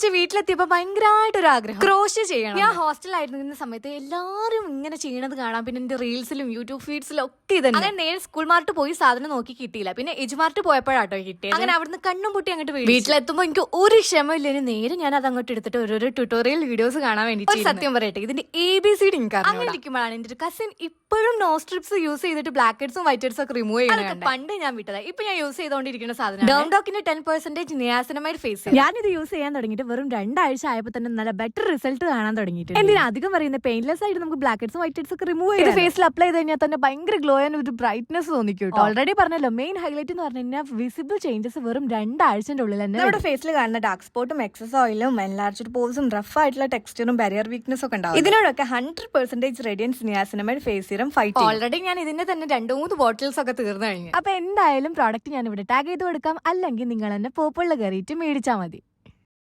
തിരിച്ച് വീട്ടിലെത്തിയപ്പോ ഭയങ്കരമായിട്ട് ഒരു ആഗ്രഹം ക്രോഷ് ചെയ്യണം ഞാൻ ഹോസ്റ്റലായിരുന്ന സമയത്ത് എല്ലാരും ഇങ്ങനെ ചെയ്യണത് കാണാം. പിന്നെ എന്റെ റീൽസിലും യൂട്യൂബ് ഫീഡ്സിലും ഒക്കെ ഇത് അങ്ങനെ നേരെ സ്കൂൾ മാർട്ട് പോയി സാധനം നോക്കി കിട്ടിയില്ല. പിന്നെ എജുമാർട്ട് പോയപ്പോഴാട്ടോ കിട്ടിയത്. അങ്ങനെ അവിടുന്ന് കണ്ണും പൊട്ടി അങ്ങോട്ട് വീഴും. വീട്ടിലെത്തുമ്പോ എനിക്ക് ഒരു ക്ഷമയില്ല. നേരെ ഞാൻ അത് അങ്ങോട്ട് എടുത്തിട്ട് ഓരോരോ ട്യൂട്ടോറിയൽ വീഡിയോസ് കാണാൻ വേണ്ടി സത്യം പറയട്ടെ ഇതിന്റെ എ ബി സി ഡി അങ്ങനെ ഇരിക്കുമ്പോഴാണ് എന്റെ ഒരു കസിൻ ഇപ്പോഴും നോ സ്ട്രിപ്സ് യൂസ് ചെയ്തിട്ട് ബ്ലാക്ക് ഹെഡ്സും വൈറ്റ് ഹെഡ്സും ഒക്കെ റിമൂവ് ചെയ്യുന്നത് പണ്ട് ഞാൻ വിട്ടതാ. ഇപ്പൊ ഞാൻ യൂസ് ചെയ്തുകൊണ്ടിരിക്കുന്ന സാധനം ഡോംഡോക്കിന്റെ ടെൻ പെർസെന്റേജ് നിയാസിനമൈഡ് ഫേസ് ഞാനിത് യൂസ് ചെയ്യാൻ തുടങ്ങിയിട്ട് വെറും രണ്ടാഴ്ച ആയപ്പോൾ തന്നെ നല്ല ബെറ്റർ റിസൾട്ട് കാണാൻ തുടങ്ങിയിട്ടുണ്ട്. എന്തിനാ? അധികം പറയുന്നത് പെയിൻലെസ് ആയിട്ട് നമുക്ക് ബ്ലാക്ക് ഹെഡ്സും വൈറ്റ് ഹെഡ്സ് ഒക്കെ റിമൂവ് ചെയ്ത് ഫേസിൽ അപ്ലൈ ചെയ്ത് കഴിഞ്ഞാൽ തന്നെ ഭയങ്കര ഗ്ലോ ആൻഡ് ഒരു ബ്രൈറ്റ്നസ് തോന്നിക്കും ഓൾറെഡി പറഞ്ഞല്ലോ മെയിൻ ഹൈലൈറ്റ് എന്ന് പറഞ്ഞു കഴിഞ്ഞാൽ വിസിബിൾ ചേഞ്ചസ് വെറും രണ്ടാഴ്ചന്റെ ഉള്ളിൽ തന്നെ നമ്മുടെ ഫേസിൽ കാണുന്ന ഡാർക്ക് സ്പോട്ടും എക്സസ് ഓയിലും എൻലാർജ്ഡ് പോസും റഫ് ആയിട്ടുള്ള ടെക്സ്ചറും ബാരിയർ വീക്ക്നെസ് ഒക്കെ ഉണ്ടാവും. ഇതിനോടൊക്കെ hundred percentage radiance niacinamide face serum fight already ഞാൻ ഇതിന്റെ തന്നെ രണ്ടു മൂന്ന് ബോട്ടിൽസ് ഒക്കെ തീർന്നു കഴിഞ്ഞു. അപ്പൊ എന്തായാലും പ്രോഡക്റ്റ് ഞാൻ ഇവിടെ ടാഗ് ചെയ്ത് കൊടുക്കാം. അല്ലെങ്കിൽ നിങ്ങൾ തന്നെ പോപ്പുള്ള കയറിയിട്ട് മേടിച്ചാൽ മതി.